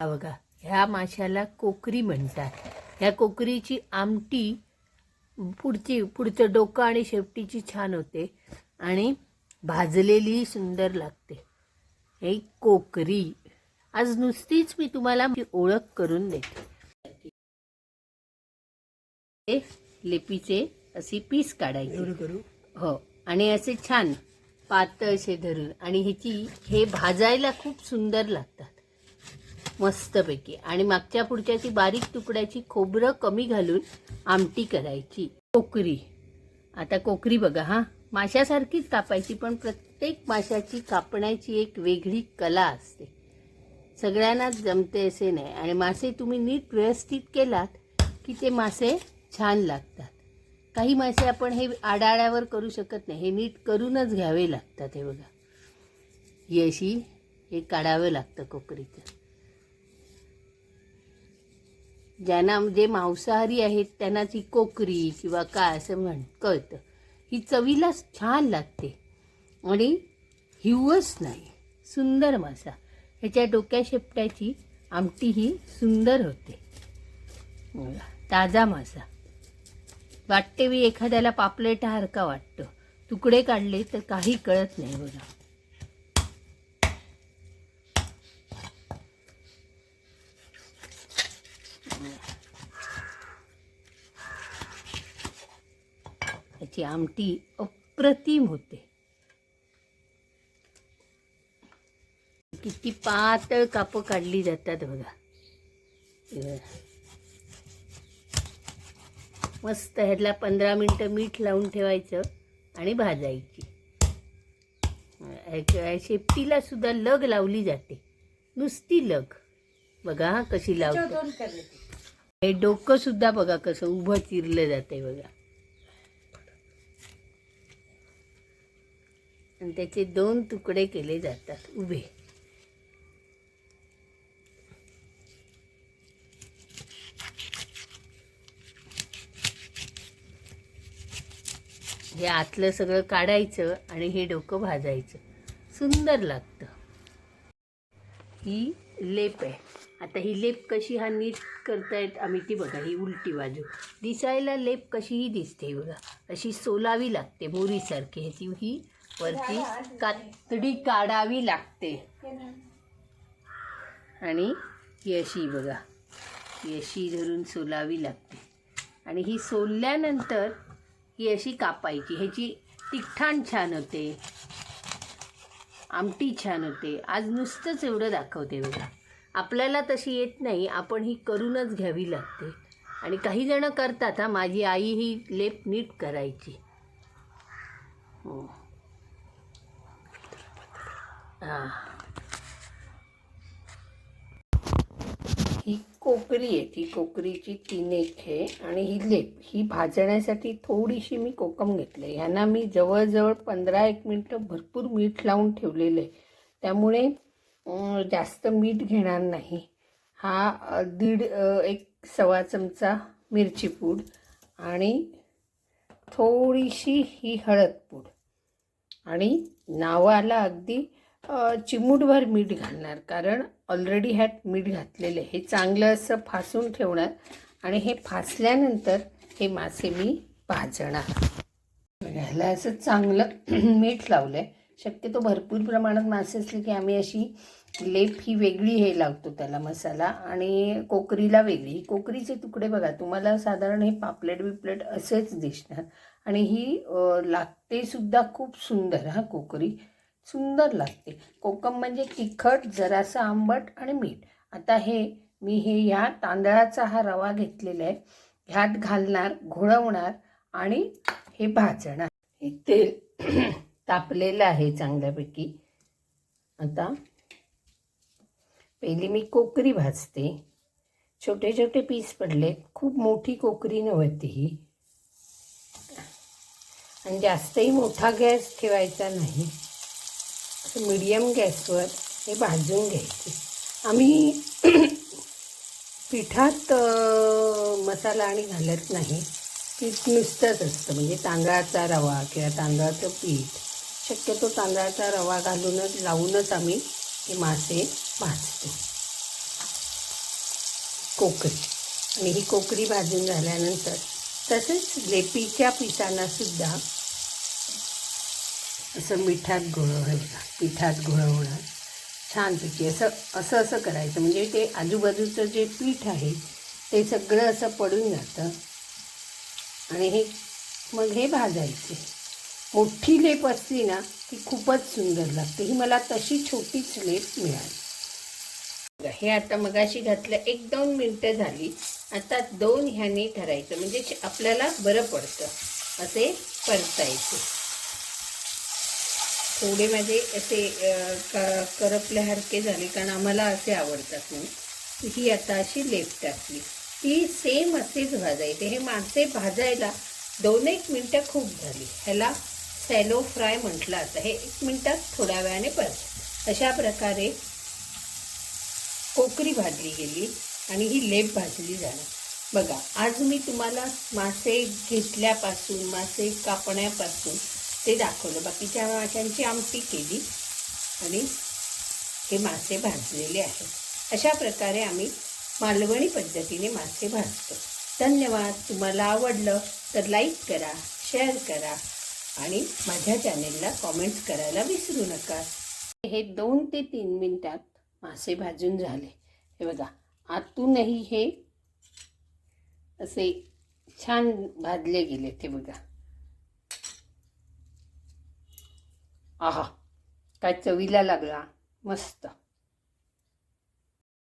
हा बघा ह्या माशाला कोकरी म्हणतात. ह्या कोकरीची आमटी पुढची पुढचं डोकं आणि शेपटीची छान होते आणि भाजलेली सुंदर लागते. हे कोकरी. आज नुसतीच मी तुम्हाला ओळख करून देते. हे लेपीचे असे पीस काढायचे. हो आणि असे छान पातळ असे धरून. आणि ह्याची हे भाजायला खूप सुंदर लागतात. मस्तपैकी. आणि मागच्या पुढच्या ती बारीक तुकड्याची खोबरं कमी घालून आमटी करायची. कोकरी. आता कोकरी बघा हां. माशासारखीच कापायची पण प्रत्येक माशाची कापण्याची एक वेगळी कला असते. सगळ्यांनाच जमते असे नाही. आणि मासे तुम्ही नीट व्यवस्थित केलात की ते मासे छान लागतात. काही मासे आपण हे आडाळ्यावर करू शकत नाही. हे नीट करूनच घ्यावे लागतात हे बघा. ही अशी हे काढावं लागतं कोकरीचं. ज्यांना जे मांसाहारी आहेत त्यांना ती कोकरी किंवा काय असं म्हण कळतं. ही चवीला छान लागते. आणि हिवच नाही. सुंदर मासा. ह्याच्या डोक्या शेपट्याची आमटी ही सुंदर होते. ताजा मासा. वाटते मी एखाद्याला पापलेटासारखा वाटतं. तुकडे काढले तर काही कळत नाही बघा. त्याची आमटी अप्रतिम होते. किती पातळ कापं काढली जातात बघा. मस्त ह्याला पंधरा मिनटं मीठ लावून ठेवायचं आणि भाजायची. शेपटीला सुद्धा लग लावली जाते. नुसती लग. बघा कशी लावतो. हे डोकं सुद्धा बघा कसं उभं चिरलं जाते बघा. आणि त्याचे दोन तुकडे केले जातात उभे. हे आतलं सगळं काढायचं आणि हे डोकं भाजायचं. सुंदर लागतं. ही लेप आहे. आता ही लेप कशी हा नीट करतायत आम्ही ती बघा ही उलटी बाजू. दिसायला लेप कशीही दिसते बघा. अशी सोलावी लागते मोरीसारखी. ह्याची ही वरची कातडी काढावी लागते. आणि अशी बघा. अशी धरून सोलावी लागते. आणि ही सोलल्यानंतर ही अशी कापायची. ह्याची तिखटाण छान होते. आमटी छान होते. आज नुसतंच एवढं दाखवते बघा. आपल्याला तशी येत नाही. आपण ही करूनच घ्यावी लागते. आणि काही जण करतात हा. माझी आई ही लेप नीट करायची. हो. हां. ही कोकरी आहे ती कोकरीची तीन एक आहे आणि ही लेप ही भाजण्यासाठी थोडीशी मी कोकम घेतलं ह्यांना मी जवळजवळ पंधरा एक मिनटं भरपूर मीठ लावून ठेवलेलं आहे. त्यामुळे जास्त मीठ घेणार नाही. हा दीड एक सव्वा चमचा मिरची पूड आणि थोडीशी ही हळद पूड. आणि नावाला अगदी चिमूटभर मीठ घालणार. कारण ऑलरेडी ह्यात मीठ घातलेलं आहे. हे चांगलं असं फासून ठेवणार आणि हे फासल्यानंतर हे मासे मी भाजणार. ह्याला असं चांगलं मीठ लावलं आहे शक्यतो भरपूर प्रमाणात मासे असले की आम्ही अशी लेप ही वेगळी हे लावतो त्याला मसाला आणि कोकरीला वेगळी. ही कोकरीचे तुकडे बघा तुम्हाला साधारण हे पापलेट बिपलेट असेच दिसणार. आणि ही लागतेसुद्धा लागते सुद्धा खूप सुंदर हा कोकरी. सुंदर लागते. कोकम म्हणजे तिखट जरासं आंबट आणि मीठ. आता हे मी हे ह्या तांदळाचा हा रवा घेतलेला आहे. ह्यात घालणार घोळवणार आणि हे भाजणार. हे तेल तापलेलं आहे चांगल्यापैकी. आता पहिली मी कोकरी भाजते. छोटे छोटे पीस पडले. खूप मोठी कोकरी नव्हती ही. आणि जास्तही मोठा गॅस ठेवायचा नाही. असं मीडियम गॅसवर हे भाजून घ्यायचे. आम्ही पिठात मसाला आणि घालत नाही. पीठ नुसतंच असतं. म्हणजे तांदळाचा रवा किंवा तांदळाचं पीठ. शक्यतो तांदळाचा रवा घालूनच लावूनच आम्ही हे मासे भाजतो. कोकरी. आणि ही कोकरी भाजून झाल्यानंतर तसेच लेपीच्या पिठांनासुद्धा असं मिठात घोळवणं पिठात घोळवणं छानपैकी असं असं असं करायचं. म्हणजे ते आजूबाजूचं जे पीठ आहे ते सगळं असं पडून जातं. आणि हे मग हे भाजायचे. मोठी लेप असली ना ती खूपच सुंदर लागते. ही मला तशी छोटीच लेप मिळाली. हे आता मगाशी घातलं एक दोन मिनटं झाली. आता दोन ह्याने करायचं म्हणजे आपल्याला बरं पडतं. असे परतायचे. थोडे माझे असे क करपल्यासारखे झाले कारण आम्हाला असे आवडतात म्हणून ही आता अशी लेप टाकली. ती सेम असेच भाजायचे. हे मासे भाजायला दोन एक मिनटं खूप झाली. ह्याला सॅलो फ्राय म्हटलं आता हे एक मिनटात थोड्या वेळाने परत. अशा प्रकारे कोकरी भाजली गेली आणि ही लेप भाजली जाणार बघा आज मी तुम्हाला मासे घेतल्यापासून मासे कापण्यापासून ते दाखवलं. बाकीच्या माशांची आमटी केली आणि हे मासे भाजलेले आहेत. अशा प्रकारे आम्ही मालवणी पद्धतीने मासे भाजतो. धन्यवाद. तुम्हाला आवडलं तर लाईक करा शेअर करा आणि माझ्या चॅनेलला कॉमेंट्स करायला विसरू नका. हे दोन ते तीन मिनिटात मासे भाजून झाले. हे बघा आतूनही हे असे छान भाजले गेले ते बघा. आहा काय चवीला लागला. मस्त.